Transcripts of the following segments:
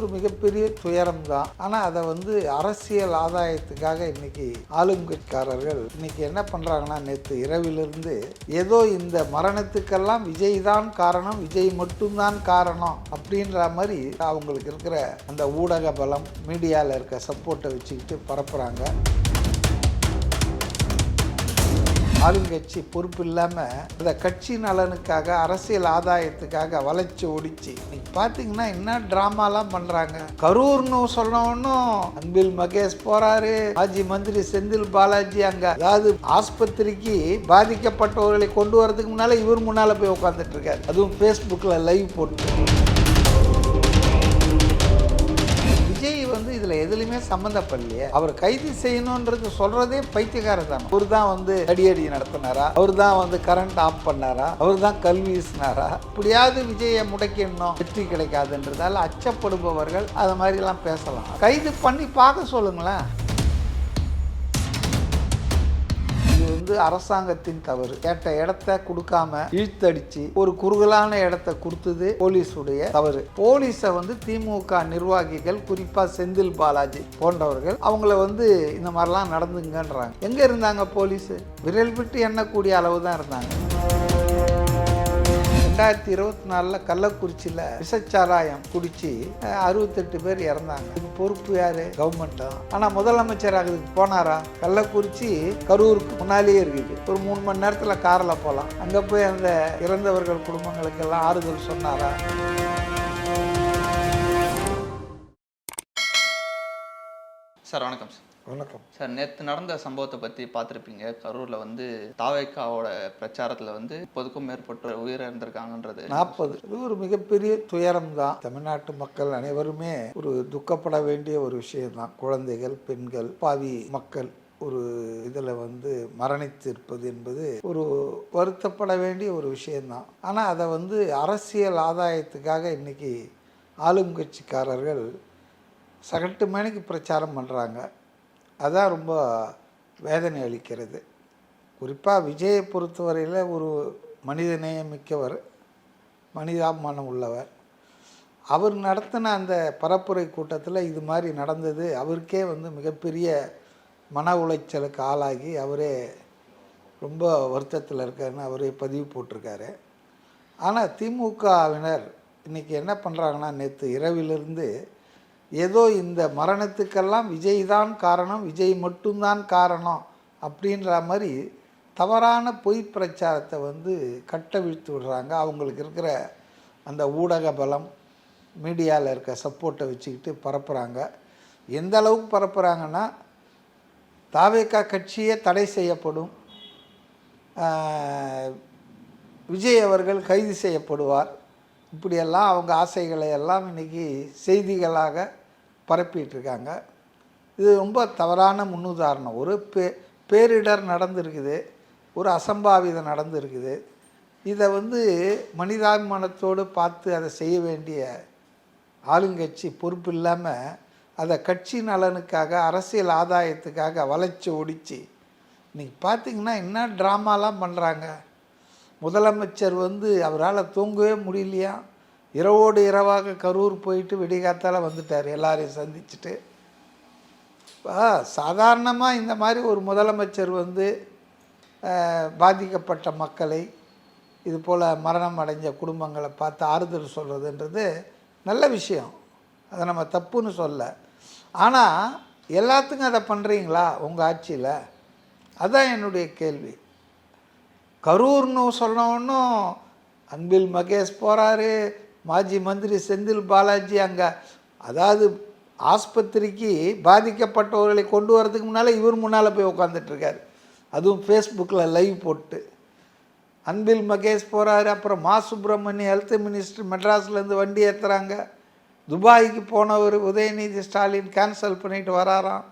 ஒரு மிகப்பெரிய துயரம் தான் ஆனால் அதை வந்து அரசியல் ஆதாயத்துக்காக இன்னைக்கு ஆளுங்கட்சிக்காரர்கள் இன்னைக்கு என்ன பண்ணுறாங்கன்னா நேற்று இரவிலிருந்து ஏதோ இந்த மரணத்துக்கெல்லாம் விஜய் தான் காரணம் விஜய் மட்டும்தான் காரணம் அப்படின்ற மாதிரி அவங்களுக்கு இருக்கிற அந்த ஊடக பலம் மீடியாவில் இருக்க சப்போர்ட்டை வச்சுக்கிட்டு பரப்புகிறாங்க ஆளுங்கட்சி பொறுப்பு இல்லாமல் அந்த கட்சி நலனுக்காக அரசியல் ஆதாயத்துக்காக வளைச்சு ஒடிச்சு இன்னைக்கு பார்த்தீங்கன்னா என்ன ட்ராமாலாம் பண்ணுறாங்க கரூர்னு சொன்னவொன்னும் அன்பில் மகேஷ் போறாரு. மாஜி மந்திரி செந்தில் பாலாஜி அங்கே. அதாவது ஆஸ்பத்திரிக்கு பாதிக்கப்பட்டவர்களை கொண்டு வரதுக்கு முன்னால் இவர் முன்னால் போய் உட்காந்துட்டு இருக்காரு. அதுவும் ஃபேஸ்புக்கில் லைவ் போட்டு சம்மந்தப்படலையே அவர் கைது செய்யணுன்றது சொல்றதே பைத்தியக்காரதான் அவர் தான் வந்து அடியடி நடத்தினாரா? அவர் தான் வந்து கரண்ட் ஆஃப் பண்ணாரா? அவர் தான் கல்வி வீசினாரா? இப்படியாவது விஜயை முடக்கிடணும் வெற்றி கிடைக்காதுன்றதால அச்சப்படுபவர்கள் அது மாதிரிலாம் பேசலாம். கைது பண்ணி பார்க்க சொல்லுங்களேன். வந்து அரசாங்கத்தின் தவறு. கேட்ட இடத்த கொடுக்காம இழுத்தடிச்சு ஒரு குறுகலான இடத்த கொடுத்தது போலீஸுடைய தவறு. போலீஸை வந்து திமுக நிர்வாகிகள் குறிப்பா செந்தில் பாலாஜி போன்றவர்கள் அவங்கள வந்து இந்த மாதிரிலாம் நடந்துங்கன்றாங்க. எங்க இருந்தாங்க போலீஸ்? விரல் விட்டு எண்ணக்கூடிய அளவு தான் இருந்தாங்க. ரெண்டாயிரத்தி இருபத்தி நாலில் கள்ளக்குறிச்சியில் விஷச்சாராயம் குடிச்சு அறுபத்தெட்டு பேர் இறந்தாங்க. பொறுப்பு யார்? கவர்மெண்ட் தான். ஆனால் முதலமைச்சர் அதுக்கு போனாரா? கள்ளக்குறிச்சி கரூருக்கு முன்னாலேயே இருக்குது. ஒரு மூணு மணி நேரத்தில் காரில் போகலாம் அங்கே போய் அந்த இறந்தவர்கள் குடும்பங்களுக்கெல்லாம் ஆறுதல் சொன்னாரா? சார் வணக்கம் சார். வணக்கம். சார் நேற்று நடந்த சம்பவத்தை பற்றி பார்த்துருப்பீங்க. கரூரில் வந்து தாவேக்காவோட பிரச்சாரத்தில் வந்து முப்பதுக்கும் மேற்பட்ட உயிரிழந்திருக்காங்கன்றது நாற்பது இது ஒரு மிகப்பெரிய துயரம் தான் தமிழ்நாட்டு மக்கள் அனைவருமே ஒரு துக்கப்பட வேண்டிய ஒரு விஷயம்தான். குழந்தைகள் பெண்கள் பாவி மக்கள் ஒரு இதில் வந்து மரணித்திருப்பது என்பது ஒரு வருத்தப்பட வேண்டிய ஒரு விஷயம்தான். ஆனால் அதை வந்து அரசியல் ஆதாயத்துக்காக இன்னைக்கு ஆளும் கட்சிக்காரர்கள் சகட்டு மேனிக்கு பிரச்சாரம் பண்ணுறாங்க அதான் ரொம்ப வேதனை அளிக்கிறது. குறிப்பாக விஜயை பொறுத்தவரையில் ஒரு மனிதநேயம் மிக்கவர் மனிதாபிமானம் உள்ளவர். அவர் நடத்தின அந்த பரப்புரை கூட்டத்தில் இது மாதிரி நடந்தது. அவருக்கே வந்து மிகப்பெரிய மன உளைச்சலுக்கு ஆளாகி அவரே ரொம்ப வருத்தத்தில் இருக்காருன்னு அவரே பதிவு போட்டிருக்காரு. ஆனால் திமுகவினர் இன்றைக்கி என்ன பண்ணுறாங்கன்னா நேற்று இரவிலிருந்து ஏதோ இந்த மரணத்துக்கெல்லாம் விஜய் தான் காரணம் விஜய் மட்டும்தான் காரணம் அப்படின்ற மாதிரி தவறான பொய் பிரச்சாரத்தை வந்து கட்டவிழ்த்து விடுறாங்க. அவங்களுக்கு இருக்கிற அந்த ஊடக பலம் மீடியாவில் இருக்க சப்போர்ட்டை வச்சுக்கிட்டு பரப்புகிறாங்க எந்த அளவுக்கு பரப்புகிறாங்கன்னா தாவேக்கா கட்சியே தடை செய்யப்படும். விஜய் அவர்கள் கைது செய்யப்படுவார். இப்படியெல்லாம் அவங்க ஆசைகளை எல்லாம் இன்னைக்கு செய்திகளாக பரப்பிட்டு இருக்காங்க இது ரொம்ப தவறான முன்னுதாரணம். ஒரு பே பேரிடர் நடந்திருக்குது. ஒரு அசம்பாவிதம் நடந்திருக்குது. இதை வந்து மனிதாபிமானத்தோடு பார்த்து அதை செய்ய வேண்டிய ஆளுங்கட்சி பொறுப்பு இல்லாமல் அதை கட்சி நலனுக்காக அரசியல் ஆதாயத்துக்காக வளைச்சி ஒடிச்சு இன்றைக்கி பார்த்தீங்கன்னா என்ன ட்ராமாலாம் பண்ணுறாங்க முதலமைச்சர் வந்து அவரால் தூங்கவே முடியலையா? இரவோடு இரவாக கரூர் போயிட்டு விடிகாத்தால் வந்துட்டார் எல்லாரையும் சந்திச்சுட்டு. சாதாரணமாக இந்த மாதிரி ஒரு முதலமைச்சர் வந்து பாதிக்கப்பட்ட மக்களை இது போல் மரணம் அடைஞ்ச குடும்பங்களை பார்த்து ஆறுதல் சொல்கிறதுன்றது நல்ல விஷயம். அதை நம்ம தப்புன்னு சொல்ல. ஆனால் எல்லாத்துக்கும் அதை பண்ணுறீங்களா உங்கள் ஆட்சியில்? அதுதான் என்னுடைய கேள்வி. கரூர்னு சொன்னவனும் அன்பில் மகேஷ் போகிறாரு மாஜி மந்திரி செந்தில் பாலாஜி அங்கே அதாவது ஆஸ்பத்திரிக்கு பாதிக்கப்பட்டவர்களை கொண்டு வரதுக்கு முன்னால் இவர் முன்னால் போய் உட்காந்துட்ருக்கார் அதுவும் ஃபேஸ்புக்கில் லைவ் போட்டு. அன்பில் மகேஷ் போகிறாரு அப்புறம் மா சுப்பிரமணிய ஹெல்த் மினிஸ்டர் மெட்ராஸ்லேருந்து வண்டி ஏற்றுறாங்க துபாய்க்கு போனவர் உதயநிதி ஸ்டாலின் கேன்சல் பண்ணிட்டு வராராம்.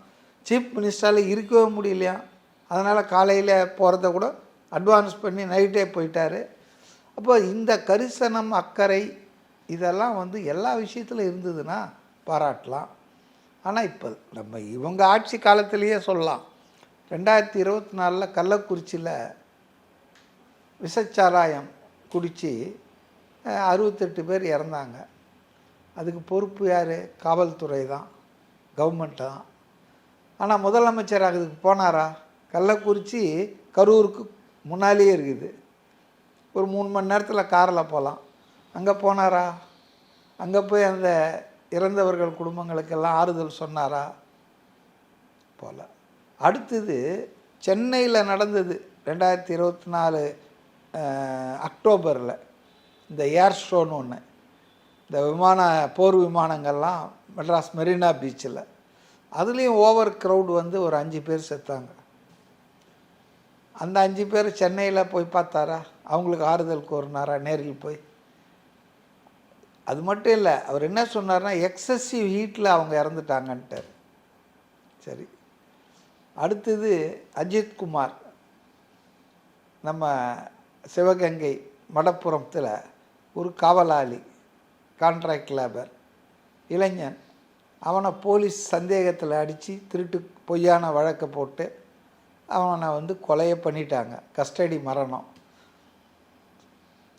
சீஃப் மினிஸ்டரால் இருக்கவே முடியலையா? அதனால் காலையில் போகிறத கூட அட்வான்ஸ் பண்ணி நைட்டே போயிட்டார். அப்போ இந்த கரிசனம் அக்கறை இதெல்லாம் வந்து எல்லா விஷயத்தில் இருந்ததுன்னா பாராட்டலாம். ஆனால் இப்போ நம்ம இவங்க ஆட்சி காலத்திலேயே சொல்லலாம். ரெண்டாயிரத்தி இருபத்தி நாலில் கள்ளக்குறிச்சியில் விஷச்சாராயம் குடித்து அறுபத்தெட்டு பேர் இறந்தாங்க. அதுக்கு பொறுப்பு யார்? காவல்துறை தான் கவர்மெண்ட் தான். ஆனால் முதலமைச்சர் அதுக்கு போனாரா? கள்ளக்குறிச்சி கரூருக்கு முன்னாலேயே இருக்குது. ஒரு மூணு மணி நேரத்தில் காரில் போகலாம் அங்கே போனாரா? அங்கே போய் அந்த இறந்தவர்கள் குடும்பங்களுக்கெல்லாம் ஆறுதல் சொன்னாரா? போல. அடுத்தது சென்னையில் நடந்தது ரெண்டாயிரத்தி இருபத்தி நாலு அக்டோபரில் இந்த ஏர் ஷோன்னு ஒன்று இந்த விமான போர் விமானங்கள்லாம் மெட்ராஸ் மெரினா பீச்சில். அதுலேயும் ஓவர் க்ரௌட் வந்து ஒரு அஞ்சு பேர் செத்தாங்க. அந்த அஞ்சு பேர் சென்னையில் போய் பார்த்தாரா? அவங்களுக்கு ஆறுதல் கூறினாரா நேரில் போய். அது மட்டும் இல்லை அவர் என்ன சொன்னார்னா எக்ஸசிவ் ஹீட்டில் அவங்க இறந்துட்டாங்கன்ட்டார். சரி. அடுத்தது அஜித் குமார். நம்ம சிவகங்கை மடப்புறத்தில் ஒரு காவலாளி கான்ட்ராக்ட் லேபர் இளைஞன். அவனை போலீஸ் சந்தேகத்தில் அடித்து திருட்டு பொய்யான வழக்கை போட்டு அவனை வந்து கொலையை பண்ணிட்டாங்க. கஸ்டடி மரணம்.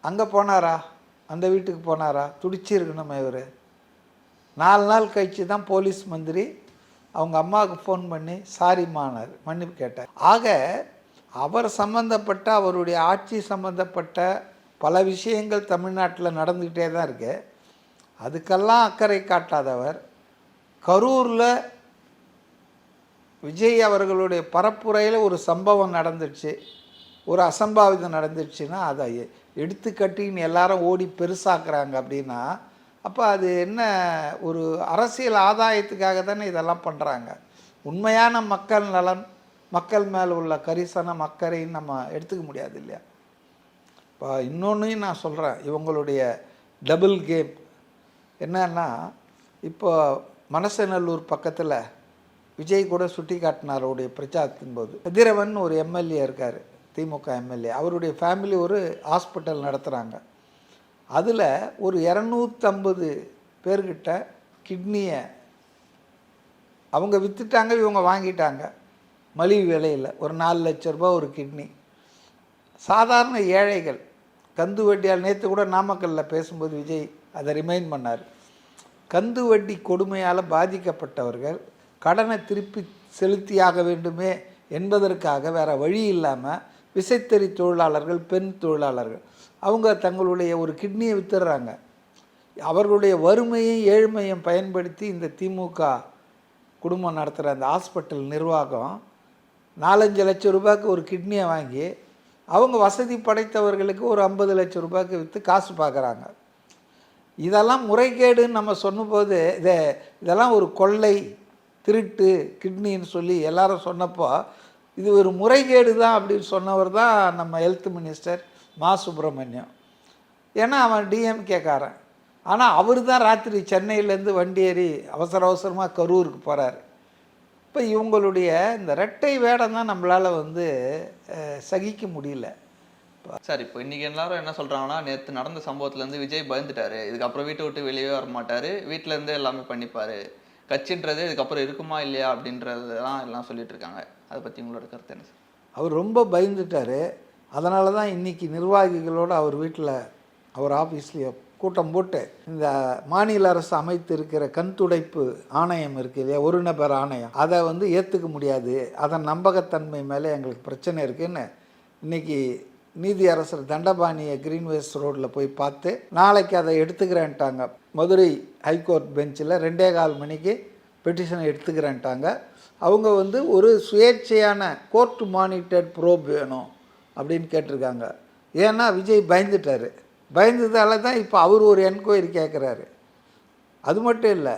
அங்கே போனாரா? அந்த வீட்டுக்கு போனாரா? துடிச்சிருக்கணுமே இவர். நாலு நாள் கழித்து தான் போலீஸ் மந்திரி அவங்க அம்மாவுக்கு ஃபோன் பண்ணி சாரிமானார் மன்னிப்பு கேட்டார். ஆக அவர் சம்மந்தப்பட்ட அவருடைய ஆட்சி சம்மந்தப்பட்ட பல விஷயங்கள் தமிழ்நாட்டில் நடந்துக்கிட்டே தான் இருக்கு. அதுக்கெல்லாம் அக்கறை காட்டாதவர். கரூரில் விஜய் அவர்களுடைய பரப்புரையில் ஒரு சம்பவம் நடந்துச்சு. ஒரு அசம்பாவிதம் நடந்துச்சுன்னா அதை எடுத்து கட்டின்னு எல்லாரும் ஓடி பெருசாக்குறாங்க அப்படின்னா அப்போ அது என்ன ஒரு அரசியல் ஆதாயத்துக்காக தானே இதெல்லாம் பண்ணுறாங்க உண்மையான மக்கள் நலன் மக்கள் மேலே உள்ள கரிசனம் அக்கறைன்னு நம்ம எடுத்துக்க முடியாது இல்லையா? இப்போ இன்னொன்றையும் நான் சொல்கிறேன் இவங்களுடைய டபுள் கேம் என்னன்னா இப்போ மனசநல்லூர் பக்கத்தில் விஜய் கூட சுட்டி காட்டினார் அவருடைய பிரச்சாரத்தின் போது. கதிரவன் ஒரு எம்எல்ஏ இருக்கார். DMK MLA. அவருடைய ஃபேமிலி ஒரு ஹாஸ்பிட்டல் நடத்துகிறாங்க அதில் ஒரு இரநூத்தம்பது பேர்கிட்ட கிட்னியை அவங்க விற்றுட்டாங்க இவங்க வாங்கிட்டாங்க. மலிவு விலையில் ஒரு நாலு லட்ச ரூபா ஒரு கிட்னி சாதாரண ஏழைகள் கந்து வட்டியால் நேற்று கூட நாமக்கல்லில் பேசும்போது விஜய் அதை ரிமைண்ட் பண்ணார். கந்து வட்டி கொடுமையால் பாதிக்கப்பட்டவர்கள் கடனை திருப்பி செலுத்தியாக வேண்டுமே என்பதற்காக வேற வழி இல்லாமல் விசைத்தறி தொழிலாளர்கள் பெண் தொழிலாளர்கள் அவங்க தங்களுடைய ஒரு கிட்னியை வித்துடுறாங்க. அவர்களுடைய வறுமையும் ஏழ்மையும் பயன்படுத்தி இந்த திமுக குடும்பம் நடத்துகிற அந்த ஹாஸ்பிட்டல் நிர்வாகம் நாலஞ்சு லட்சம் ரூபாய்க்கு ஒரு கிட்னியை வாங்கி அவங்க வசதி படைத்தவர்களுக்கு ஒரு ஐம்பது லட்சம் ரூபாய்க்கு விற்று காசு பார்க்குறாங்க. இதெல்லாம் முறைகேடுன்னு நம்ம சொன்னபோது இதை இதெல்லாம் ஒரு கொள்ளை திருட்டு கிட்னின்னு சொல்லி எல்லாரும் சொன்னப்போ இது ஒரு முறைகேடு தான் அப்படின்னு சொன்னவர் தான் நம்ம ஹெல்த் மினிஸ்டர் மா சுப்பிரமணியம். ஏன்னா அவன் டிஎம்கேக்காரன் ஆனால் அவர் தான் ராத்திரி சென்னையிலேருந்து வண்டி ஏறி அவசர அவசரமாக கரூருக்கு போகிறார் இப்போ இவங்களுடைய இந்த ரெட்டை வேடம் தான் நம்மளால் வந்து சகிக்க முடியல. சார் இப்போ இன்னைக்கு எல்லாரும் என்ன சொல்கிறாங்கன்னா நேற்று நடந்த சம்பவத்துலேருந்து விஜய் பயந்துட்டார். இதுக்கப்புறம் வீட்டை விட்டு வெளியவே வர மாட்டார் வீட்டிலேருந்து எல்லாமே பண்ணிப்பார். கட்சின்றது இதுக்கப்புறம் இருக்குமா இல்லையா அப்படின்றதெல்லாம் எல்லாம் சொல்லிட்டு இருக்காங்க அதை பற்றி உங்களோட கருத்து என்ன சார்? அவர் ரொம்ப பயந்துட்டார். அதனால தான் இன்னைக்கு நிர்வாகிகளோடு அவர் வீட்டில் அவர் ஆஃபீஸ்லேயே கூட்டம் போட்டு இந்த மாநில அரசு அமைத்து இருக்கிற கண் துடைப்பு ஆணையம் இருக்கு இல்லையா? ஒரு நபர் ஆணையம். அதை வந்து ஏற்றுக்க முடியாது. அதன் நம்பகத்தன்மை மேலே எங்களுக்கு பிரச்சனை இருக்குன்னு இன்னைக்கு நீதியரசர் தண்டபாணியை கிரீன்வேஸ் ரோட்டில் போய் பார்த்து நாளைக்கு அதை எடுத்துக்கிறேன்ட்டாங்க. மதுரை ஹைகோர்ட் பெஞ்சில் ரெண்டே கால் மணிக்கு பெட்டிஷனை எடுத்துக்கிறேன்ட்டாங்க. அவங்க வந்து ஒரு சுயேட்சையான கோர்ட் மானிட்டர்ட் ப்ரோப் வேணும் அப்படின்னு கேட்டிருக்காங்க. ஏன்னா விஜய் பயந்துட்டார். பயந்ததால தான் இப்போ அவர் ஒரு என்கொயரி கேட்குறாரு. அது மட்டும் இல்லை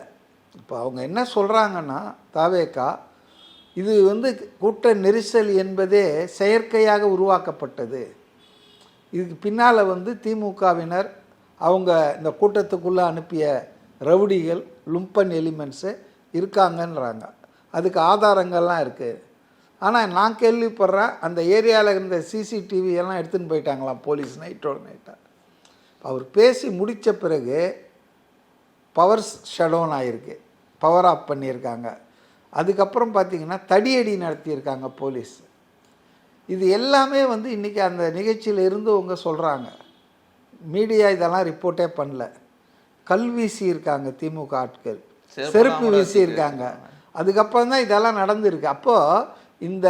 இப்போ அவங்க என்ன சொல்கிறாங்கன்னா தாவேக்கா இது வந்து கூட்ட நெரிசல் என்பதே செயற்கையாக உருவாக்கப்பட்டது. இதுக்கு பின்னால் வந்து திமுகவினர் அவங்க இந்த கூட்டத்துக்குள்ளே அனுப்பிய ரவுடிகள் லும்பன் எலிமெண்ட்ஸு இருக்காங்கன்றாங்க. அதுக்கு ஆதாரங்கள்லாம் இருக்குது ஆனால் நான் கேள்விப்படுறேன் அந்த ஏரியாவில் இருந்த சிசிடிவி எல்லாம் எடுத்துன்னு போயிட்டாங்களாம் போலீஸ் நைட்டோட நைட்டாக அவர் பேசி முடித்த பிறகு பவர் ஷடவுன் ஆகிருக்கு பவர் ஆஃப் பண்ணியிருக்காங்க. அதுக்கப்புறம் பார்த்தீங்கன்னா தடியடி நடத்தியிருக்காங்க போலீஸ். இது எல்லாமே வந்து இன்றைக்கி அந்த நிகழ்ச்சியில் இருந்தவங்க சொல்கிறாங்க மீடியா இதெல்லாம் ரிப்போர்ட்டே பண்ணல. கல் வீசி இருக்காங்க திமுக ஆட்கள். செருப்பு வீசி இருக்காங்க. அதுக்கப்புறம் தான் இதெல்லாம் நடந்திருக்கு. அப்போது இந்த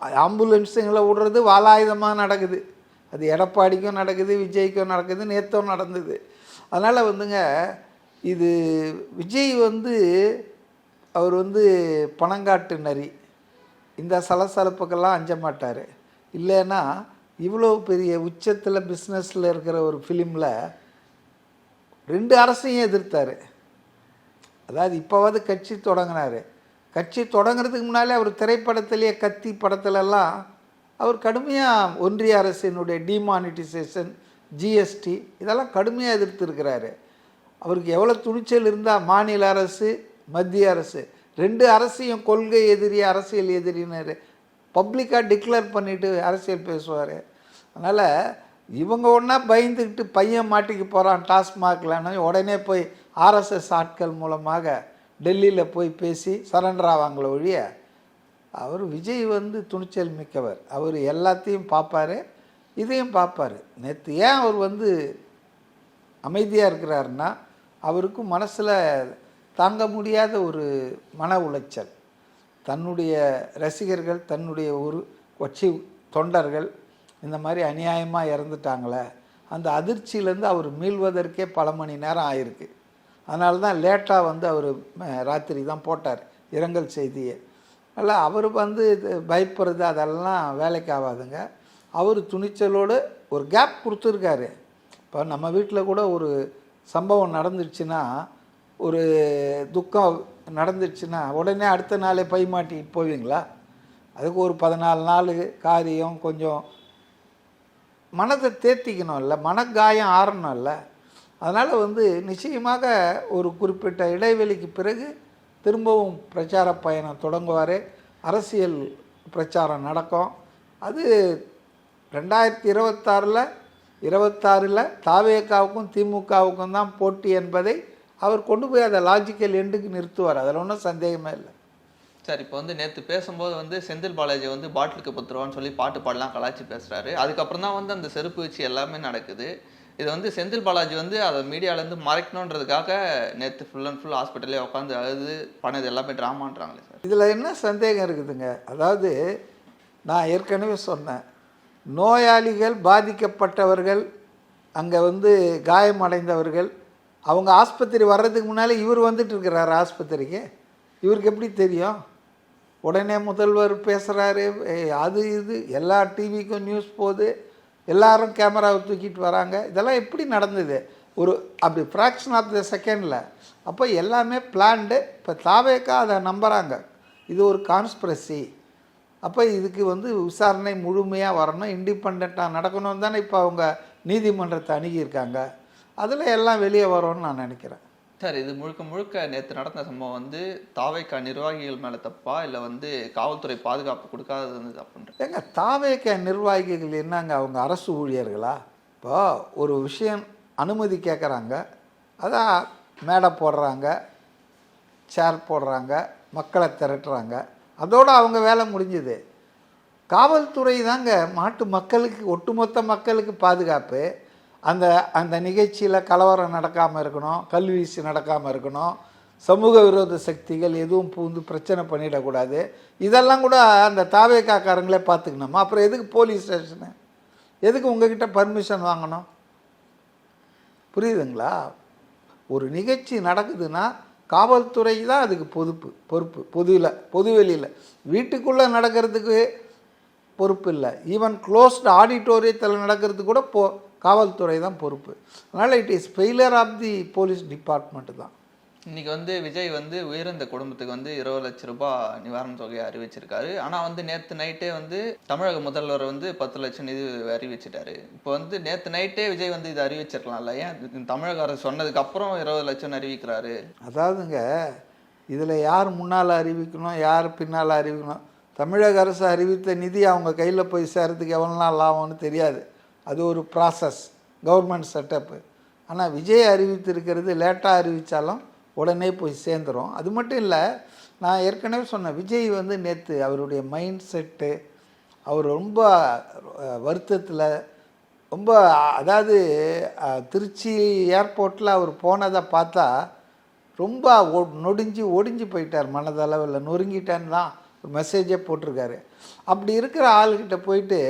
ஆம்புலன்ஸுங்களை விடுறது வாலாயுதமாக நடக்குது. அது எடப்பாடிக்கும் நடக்குது விஜய்க்கும் நடக்குது நேற்றும் நடந்தது. அதனால் வந்துங்க இது விஜய் வந்து அவர் வந்து பணங்காட்டு நரி. இந்த சலசலப்புக்கெல்லாம் அஞ்ச மாட்டார். இல்லைன்னா இவ்வளோ பெரிய உச்சத்தில் பிஸ்னஸில் இருக்கிற ஒரு ஃபிலிமில் ரெண்டு அரசையும் எதிர்த்தார். அதாவது இப்போவாது கட்சி தொடங்கினார். கட்சி தொடங்குறதுக்கு முன்னாலே அவர் திரைப்படத்திலேயே கத்தி படத்துலலாம் அவர் கடுமையாக ஒன்றிய அரசினுடைய டிமானிட்டைசேஷன் ஜிஎஸ்டி இதெல்லாம் கடுமையாக எதிர்த்துருக்கிறாரு. அவருக்கு எவ்வளோ துணிச்சல் இருந்தால் மாநில அரசு மத்திய அரசு. ரெண்டு அரசையும் கொள்கை எதிரி அரசியல் எதிரின்னு பப்ளிக்காக டிக்ளேர் பண்ணிவிட்டு அரசியல் பேசுவார். அதனால் இவங்க ஒன்றா பயந்துக்கிட்டு பையன் மாட்டிக்கு போகிறான் டாஸ்மாக்லன்னு உடனே போய் ஆர்எஸ்எஸ் ஆட்கள் மூலமாக டெல்லியில் போய் பேசி சரண்டர் ஆவாங்களே ஒழிய அவர் விஜய் வந்து துணிச்சல் மிக்கவர். அவர் எல்லாத்தையும் பார்ப்பாரு இதையும் பார்ப்பார் நேற்று ஏன் அவர் வந்து அமைதியாக இருக்கிறாருன்னா அவருக்கும் மனசில் தாங்க முடியாத ஒரு மன உளைச்சல். தன்னுடைய ரசிகர்கள் தன்னுடைய ஒரு கட்சி தொண்டர்கள் இந்த மாதிரி அநியாயமாக இறந்துட்டாங்களே அந்த அதிர்ச்சியிலேருந்து அவர் மீள்வதற்கே பல மணி நேரம் ஆயிருக்கு. அதனால தான் லேட்டாக வந்து அவர் ராத்திரி தான் போட்டார் இரங்கல் செய்தியை. அல்ல அவர் வந்து இது பயப்படுறது அதெல்லாம் வேலைக்கு ஆகாதுங்க. அவர் துணிச்சலோடு ஒரு கேப் கொடுத்துருக்காரு. இப்போ நம்ம வீட்டில் கூட ஒரு சம்பவம் நடந்துச்சுன்னா ஒரு துக்கம் நடந்துச்சுன்னா உடனே அடுத்த நாளே பை மாட்டிட்டு போவீங்களா? அதுக்கு ஒரு பதினாலு நாள் காரியம் கொஞ்சம் மனதை தேர்த்திக்கணும்ல மனக்காயம் ஆறணும்ல. அதனால் வந்து நிச்சயமாக ஒரு குறிப்பிட்ட இடைவெளிக்கு பிறகு திரும்பவும் பிரச்சார பயணம் தொடங்குவார். அரசியல் பிரச்சாரம் நடக்கும். அது ரெண்டாயிரத்தி இருபத்தாறில் இருபத்தாறில் தாவேக்காவுக்கும் திமுகவுக்கும் தான் போட்டி என்பதை அவர் கொண்டு போய் அதை லாஜிக்கல் எண்டுக்கு நிறுத்துவார். அதில் ஒன்றும் சந்தேகமே இல்லை. சார் இப்போ வந்து நேற்று பேசும்போது வந்து செந்தில் பாலாஜி வந்து பாட்டிலுக்கு பத்து ரூபான்னு சொல்லி பாட்டு பாடலாம் கலாச்சி பேசுறாரு. அதுக்கப்புறம் தான் வந்து அந்த செருப்பு வச்சு எல்லாமே நடக்குது. இது வந்து செந்தில் பாலாஜி வந்து அதை மீடியாலேருந்து மறைக்கணுன்றதுக்காக நேற்று ஃபுல் அண்ட் ஃபுல் ஹாஸ்பிட்டலே உட்காந்து அழுது பண்ணது எல்லாமே ட்ராமான்றாங்களே சார். இதில் என்ன சந்தேகம் இருக்குதுங்க? அதாவது நான் ஏற்கனவே சொன்னேன் நோயாளிகள் பாதிக்கப்பட்டவர்கள் அங்கே வந்து காயமடைந்தவர்கள் அவங்க ஆஸ்பத்திரி வர்றதுக்கு முன்னாலே இவர் வந்துட்டு இருக்கிறாரு ஆஸ்பத்திரிக்கு. இவருக்கு எப்படி தெரியும்? உடனே முதல்வர் பேசுகிறாரு அது இது எல்லா டிவிக்கும் நியூஸ் போகுது எல்லாரும் கேமராவை தூக்கிட்டு வராங்க. இதெல்லாம் எப்படி நடந்தது? ஒரு அப்படி ஃப்ராக்ஷன் ஆஃப் த செகண்டில் அப்போ எல்லாமே பிளான்டு இப்போ தாவேக்கா அதை நம்புகிறாங்க இது ஒரு கான்ஸ்பிரசி அப்போ இதுக்கு வந்து விசாரணை முழுமையாக வரணும் இண்டிபெண்ட்டாக நடக்கணும் தானே இப்போ அவங்க நீதிமன்றத்தை அணுகியிருக்காங்க. அதில் எல்லாம் வெளியே வரும்னு நான் நினைக்கிறேன். சார் இது முழுக்க முழுக்க நேற்று நடந்த சம்பவம் வந்து தாவைக்கா நிர்வாகிகள் மேலே தப்பா? இல்லை வந்து காவல்துறை பாதுகாப்பு கொடுக்காதது வந்து தப்புன்ற? ஏங்க தாவேக்க நிர்வாகிகள் என்னங்க அவங்க அரசு ஊழியர்களா? இப்போ ஒரு விஷயம் அனுமதி கேட்குறாங்க அதான் மேடை போடுறாங்க சேர் போடுறாங்க மக்களை திரட்டுறாங்க. அதோடு அவங்க வேலை முடிஞ்சுது. காவல்துறை தாங்க நாட்டு மக்களுக்கு ஒட்டுமொத்த மக்களுக்கு பாதுகாப்பு. அந்த அந்த நிகழ்ச்சியில் கலவரம் நடக்காமல் இருக்கணும் கல்வீசி நடக்காமல் இருக்கணும் சமூக விரோத சக்திகள் எதுவும் பூந்து பிரச்சனை பண்ணிடக்கூடாது. இதெல்லாம் கூட அந்த தாவேக்காக்காரங்களே பார்த்துக்கணுமா அப்புறம் எதுக்கு போலீஸ் ஸ்டேஷனு? எதுக்கு உங்ககிட்ட பர்மிஷன் வாங்கணும்? புரியுதுங்களா? ஒரு நிகழ்ச்சி நடக்குதுன்னா காவல்துறை தான் அதுக்கு பொறுப்பு பொறுப்பு. பொதுவில் பொதுவெளியில். வீட்டுக்குள்ளே நடக்கிறதுக்கு பொறுப்பு இல்லை. ஈவன் க்ளோஸ்டு ஆடிட்டோரியத்தில் நடக்கிறதுக்கு கூட போ காவல்துறை தான் பொறுப்பு. அதனால் it is failure of the police department தான். இன்னைக்கு வந்து விஜய் வந்து உயிரிழந்த குடும்பத்துக்கு வந்து இருபது லட்ச ரூபாய் நிவாரண தொகையை அறிவிச்சிருக்காரு. ஆனால் வந்து நேற்று நைட்டே வந்து தமிழக முதல்வர் வந்து பத்து லட்சம் நிதி அறிவிச்சிட்டாரு. இப்போ வந்து நேற்று நைட்டே விஜய் வந்து இது அறிவிச்சிருக்கலாம்ல? ஏன் தமிழக அரசு சொன்னதுக்கு அப்புறம் இருபது லட்சம் அறிவிக்கிறாரு? அதாவதுங்க இதில் யார் முன்னால் அறிவிக்கணும் யார் பின்னால் அறிவிக்கணும்? தமிழக அரசு அறிவித்த நிதி அவங்க கையில் போய் சேர்றதுக்கு எவ்வளோ நாள் ஆகும்னு தெரியாது. அது ஒரு ப்ராசஸ் கவர்மெண்ட் செட்டப்பு ஆனால் விஜய் அறிவித்திருக்கிறது லேட்டாக அறிவித்தாலும் உடனே போய் சேர்ந்துரும். அது மட்டும் இல்லை நான் ஏற்கனவே சொன்னேன் விஜய் வந்து நேற்று அவருடைய மைண்ட் செட்டு அவர் ரொம்ப வருத்தத்தில் ரொம்ப அதாவது திருச்சி ஏர்போர்ட்டில் அவர் போனதை பார்த்தா ரொம்ப ஒ- நொடிஞ்சு ஒடிஞ்சு போயிட்டார் மனதளவில். நொறுங்கிட்டேன்னு தான் மெசேஜே போட்டிருக்காரு. அப்படி இருக்கிற ஆளுக்கிட்ட போயிட்டு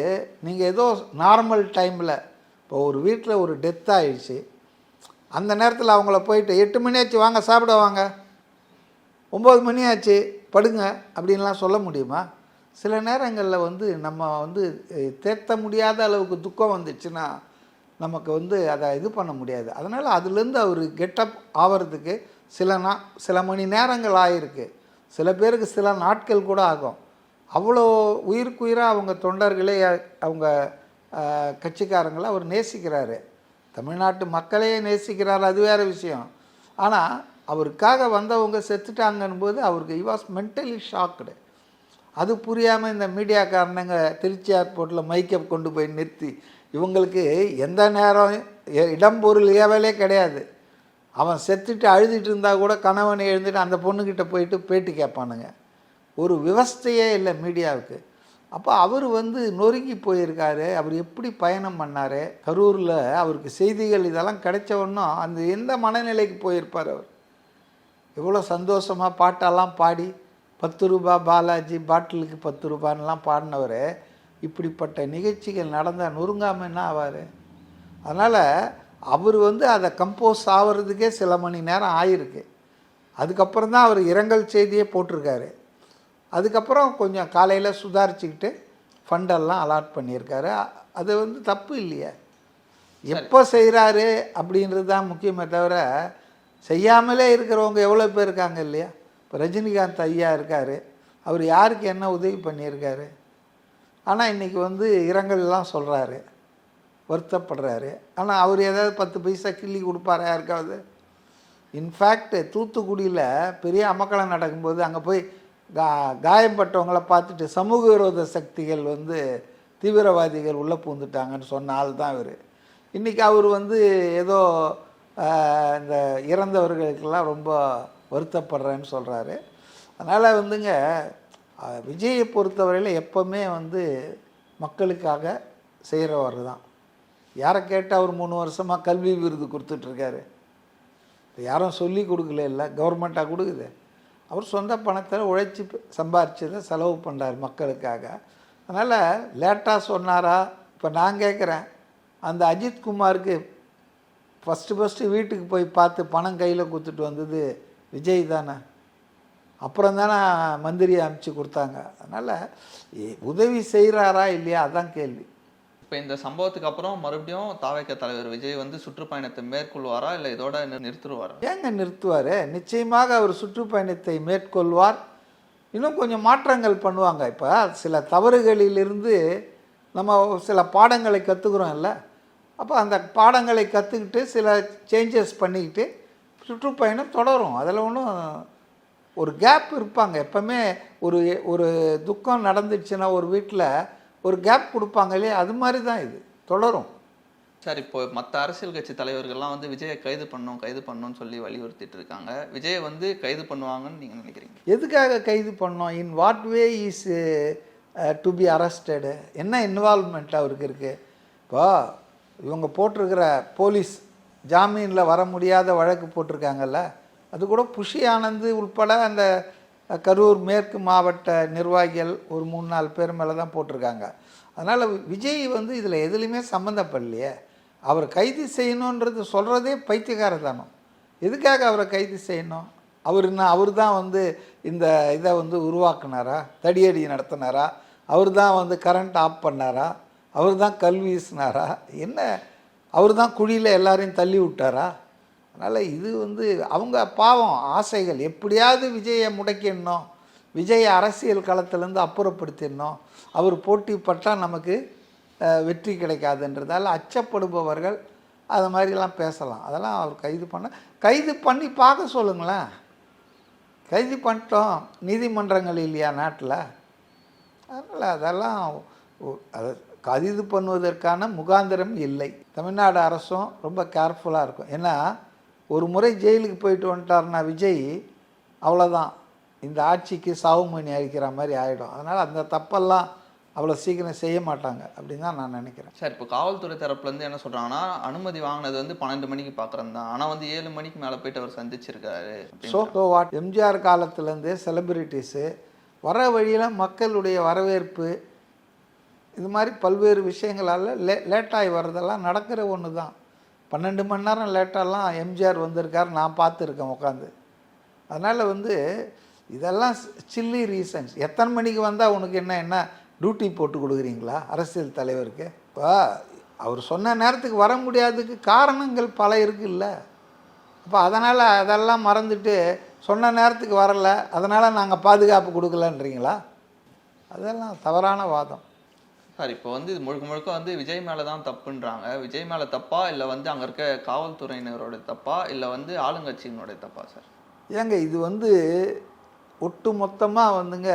நீங்கள் ஏதோ நார்மல் டைமில் இப்போ ஒரு வீட்டில் ஒரு டெத் ஆயிடுச்சு. அந்த நேரத்தில் அவங்கள போயிட்டு எட்டு மணி ஆச்சு வாங்க சாப்பிட வாங்க. ஒம்பது மணி ஆச்சு படுங்க அப்படின்லாம் சொல்ல முடியுமா? சில நேரங்களில் வந்து நம்ம வந்து தேர்த்த முடியாத அளவுக்கு துக்கம் வந்துச்சுன்னா நமக்கு வந்து அதை இது பண்ண முடியாது. அதனால் அதுலேருந்து அவர் கெட்டப் ஆகிறதுக்கு சில நா சில மணி நேரங்கள் ஆகிருக்கு சில பேருக்கு சில நாட்கள் கூட ஆகும். அவ்வளோ உயிருக்குயிராக அவங்க தொண்டர்களே அவங்க கட்சிக்காரங்களை அவர் நேசிக்கிறாரு. தமிழ்நாட்டு மக்களையே நேசிக்கிறார் அது வேறு விஷயம். ஆனால் அவருக்காக வந்தவங்க செத்துட்டாங்கன்னு போது அவருக்கு இ வாஸ் மென்டலி ஷாக்டு அது புரியாமல் இந்த மீடியாக்காரனுங்க திருச்சி ஏர்போர்ட்டில் மைக்கப் கொண்டு போய் நிறுத்தி. இவங்களுக்கு எந்த நேரம் இடம் பொருள் ஏவலே கிடையாது. அவன் செத்துட்டு அழுதுட்டு இருந்தால் கூட கணவனை எழுந்துட்டு அந்த பொண்ணுக்கிட்ட போயிட்டு பேட்டி கேட்பானுங்க. ஒரு விவஸ்தையே இல்லை மீடியாவுக்கு. அப்போ அவர் வந்து நொறுங்கி போயிருக்காரு. அவர் எப்படி பயணம் பண்ணார்? கரூரில் அவருக்கு செய்திகள் இதெல்லாம் கிடைச்ச அந்த எந்த மனநிலைக்கு போயிருப்பார் அவர்? எவ்வளோ சந்தோஷமாக பாட்டெல்லாம் பாடி பத்து ரூபா பாலாஜி பாட்டிலுக்கு பத்து ரூபான்லாம் பாடினவர். இப்படிப்பட்ட நிகழ்ச்சிகள் நடந்தால் நொறுங்காமல் என்ன ஆவார்? அதனால் அவர் வந்து அதை கம்போஸ் ஆகிறதுக்கே சில மணி நேரம் ஆயிருக்கு. அதுக்கப்புறம் தான் அவர் இரங்கல் செய்தியே போட்டிருக்காரு. அதுக்கப்புறம் கொஞ்சம் காலையில் சுதாரிச்சுக்கிட்டு ஃபண்டெல்லாம் அலாட் பண்ணியிருக்காரு. அது வந்து தப்பு இல்லையே. எப்போ செய்கிறாரு அப்படின்றது தான் முக்கியமே தவிர செய்யாமலே இருக்கிறவங்க எவ்வளோ பேர் இருக்காங்க இல்லையா? இப்போ ரஜினிகாந்த் ஐயா இருக்கார். அவர் யாருக்கு என்ன உதவி பண்ணியிருக்காரு? ஆனால் இன்றைக்கி வந்து இரங்கல்லாம் சொல்கிறாரு வருத்தப்படுறாரு. ஆனால் அவர் ஏதாவது பத்து பைசா கிள்ளி கொடுப்பாரா யாருக்காவது? இன்ஃபேக்ட் தூத்துக்குடியில் பெரிய அமக்களம் நடக்கும்போது அங்கே போய் கா காயம்பட்டவங்கள பார்த்துட்டு சமூக விரோத சக்திகள் வந்து தீவிரவாதிகள் உள்ளே பூந்துட்டாங்கன்னு சொன்ன ஆள் தான் அவர். இன்றைக்கி அவர் வந்து ஏதோ இந்த இறந்தவர்களுக்கெல்லாம் ரொம்ப வருத்தப்படுறேன்னு சொல்கிறாரு அதனால் வந்துங்க விஜயை பொறுத்தவரையில் எப்போவுமே வந்து மக்களுக்காக செய்கிறவர் தான் யாரை கேட்டால் அவர் மூணு வருஷமாக கல்வி விருது கொடுத்துட்ருக்காரு? யாரும் சொல்லி கொடுக்கல இல்லை கவர்மெண்ட்டாக கொடுக்குது. அவர் சொந்த பணத்தில் உழைச்சி சம்பாரிச்சதை செலவு பண்ணார் மக்களுக்காக. அதனால் லேட்டாக சொன்னாரா? இப்போ நான் கேட்குறேன் அந்த அஜித் குமாருக்கு ஃபஸ்ட்டு ஃபஸ்ட்டு வீட்டுக்கு போய் பார்த்து பணம் கையில் கொடுத்துட்டு வந்தது விஜய் தானே. அப்புறம் தானே மந்திரியை அனுப்பிச்சு கொடுத்தாங்க. அதனால் உதவி செய்கிறாரா இல்லையா? அதான் கேள்வி. இப்போ இந்த சம்பவத்துக்கு அப்புறம் மறுபடியும் தாவேக்க தலைவர் விஜய் வந்து சுற்றுப்பயணத்தை மேற்கொள்வாரா? இல்லை இதோட நிறுத்துருவாரா ஏங்க நிறுத்துவார்? நிச்சயமாக அவர் சுற்றுப்பயணத்தை மேற்கொள்வார். இன்னும் கொஞ்சம் மாற்றங்கள் பண்ணுவாங்க. இப்போ சில தவறுகளிலிருந்து நம்ம சில பாடங்களை கற்றுக்குறோம் இல்லை? அப்போ அந்த பாடங்களை கற்றுக்கிட்டு சில சேஞ்சஸ் பண்ணிக்கிட்டு சுற்றுப்பயணம் தொடரும். அதில் ஒன்றும் ஒரு கேப் இருப்பாங்க. எப்போவுமே ஒரு ஒரு துக்கம் நடந்துச்சுன்னா ஒரு வீட்டில் ஒரு கேப் கொடுப்பாங்க இல்லையா? அது மாதிரி தான் இது. தொடரும். சார் இப்போ மற்ற அரசியல் கட்சி தலைவர்கள்லாம் வந்து விஜயை கைது பண்ணணும் கைது பண்ணணும்னு சொல்லி வலியுறுத்திட்டு இருக்காங்க. விஜயை வந்து கைது பண்ணுவாங்கன்னு நீங்க நினைக்கிறீங்க? எதுக்காக கைது பண்ணோம்? In what way is to be arrested? என்ன இன்வால்மெண்ட் அவருக்கு இருக்குது இப்போ இவங்க போட்டிருக்கிற போலீஸ் ஜாமீனில் வர முடியாத வழக்கு போட்டிருக்காங்கல்ல? அது கூட புஷி ஆனந்த் உட்பட அந்த கரூர் மேற்கு மாவட்ட நிர்வாகிகள் ஒரு மூணு நாலு பேர் மேலே தான் போட்டிருக்காங்க. அதனால் விஜய் வந்து இதில் எதுலேயுமே சம்மந்தப்படலையே அவர் கைது செய்யணுன்றது சொல்கிறதே பைத்தியகாரதானம் எதுக்காக அவரை கைது செய்யணும்? அவர் என்ன அவர் தான் வந்து இந்த இதை வந்து உருவாக்குனாரா? தடியடி நடத்தினாரா? அவர் தான் வந்து கரண்ட் ஆஃப் பண்ணாரா? அவர் தான் கல் வீசினாரா? என்ன அவர் தான் குழியில் எல்லாரையும் தள்ளி விட்டாரா? அதனால் இது வந்து அவங்க பாவம் ஆசைகள். எப்படியாவது விஜயை முடக்கிடணும். விஜய் அரசியல் களத்திலேருந்து அப்புறப்படுத்திடணும். அவர் போட்டி பட்டால் நமக்கு வெற்றி கிடைக்காதுன்றதால அச்சப்படுபவர்கள் அது மாதிரிலாம் பேசலாம். அதெல்லாம் அவர் கைது பண்ண கைது பண்ணி பார்க்க சொல்லுங்களேன். கைது பண்ணிட்டோம். நீதிமன்றங்கள் இல்லையா நாட்டில்? அதனால் அதெல்லாம் ஒ- கைது பண்ணுவதற்கான முகாந்திரம் இல்லை. தமிழ்நாடு அரசும் ரொம்ப கேர்ஃபுல்லாக இருக்கும். ஏன்னா ஒரு முறை ஜெயிலுக்கு போயிட்டு வந்துட்டாருன்னா விஜய் அவ்வளோதான் இந்த ஆட்சிக்கு சாவுமணி அழிக்கிற மாதிரி ஆகிடும் அதனால் அந்த தப்பெல்லாம் அவ்வளோ சீக்கிரம் செய்ய மாட்டாங்க அப்படின்னு தான் நான் நினைக்கிறேன். சார் இப்போ காவல்துறை தரப்புல இருந்து என்ன சொல்றாங்கன்னா அனுமதி வாங்கினது வந்து பன்னெண்டு மணிக்கு பார்க்குறது தான். ஆனால் வந்து ஏழு மணிக்கு மேலே போயிட்டு அவர் சந்திச்சிருக்காரு ஸோ ஸோ வாட் எம்ஜிஆர் காலத்துலேருந்தே செலிபிரிட்டிஸு வர வழியில் மக்களுடைய வரவேற்பு இது மாதிரி பல்வேறு விஷயங்களால் லே லேட்டாகி வர்றதெல்லாம் நடக்கிற ஒன்று தான் பன்னெண்டு மணி நேரம் லேட்டாலாம் எம்ஜிஆர் வந்திருக்கார் நான் பார்த்துருக்கேன் உட்காந்து அதனால் வந்து இதெல்லாம் சில்லி ரீசன்ஸ் எத்தனை மணிக்கு வந்தால் உனக்கு என்ன என்ன டியூட்டி போட்டு கொடுக்குறீங்களா அரசியல் தலைவருக்கு? இப்போ அவர் சொன்ன நேரத்துக்கு வர முடியாததுக்கு காரணங்கள் பல இருக்குல்ல. அப்போ அதனால் அதெல்லாம் மறந்துட்டு சொன்ன நேரத்துக்கு வரல அதனால் நாங்கள் பாதுகாப்பு கொடுக்கலன்றீங்களா? அதெல்லாம் தவறான வாதம். சார் இப்போ வந்து இது முழுக்க முழுக்க வந்து விஜய் மேலே தான் தப்புன்றாங்க. விஜய் மேலே தப்பா இல்லை வந்து அங்கே இருக்க காவல்துறையினரோட தப்பா? இல்லை வந்து ஆளுங்கட்சியினுடைய தப்பா சார்? ஏங்க இது வந்து ஒட்டு மொத்தமாக வந்துங்க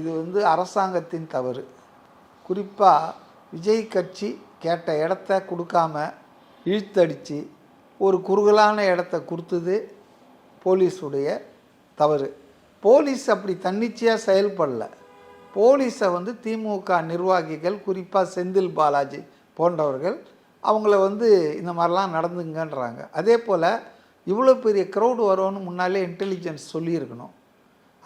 இது வந்து அரசாங்கத்தின் தவறு. குறிப்பாக விஜய் கட்சி கேட்ட இடத்த கொடுக்காம இழுத்தடித்து ஒரு குறுகலான இடத்த கொடுத்தது போலீஸுடைய தவறு. போலீஸ் அப்படி தன்னிச்சையாக செயல்படல. போலீஸை வந்து திமுக நிர்வாகிகள் குறிப்பாக செந்தில் பாலாஜி போன்றவர்கள் அவங்கள வந்து இந்த மாதிரிலாம் நடந்துங்கன்றாங்க. அதே போல் இவ்வளோ பெரிய க்ரௌடு வரும்னு முன்னாலே இன்டெலிஜென்ஸ் சொல்லியிருக்கணும்.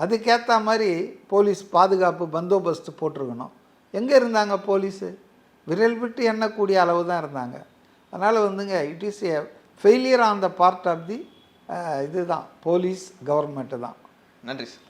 அதுக்கேற்ற மாதிரி போலீஸ் பாதுகாப்பு பந்தோபஸ்து போட்டிருக்கணும். எங்கே இருந்தாங்க போலீஸு? விரல் விட்டு எண்ணக்கூடிய அளவு தான் இருந்தாங்க. அதனால் வந்துங்க it is a failure on the part of the இதுதான் போலீஸ் கவர்மெண்ட்டு தான். நன்றி சார்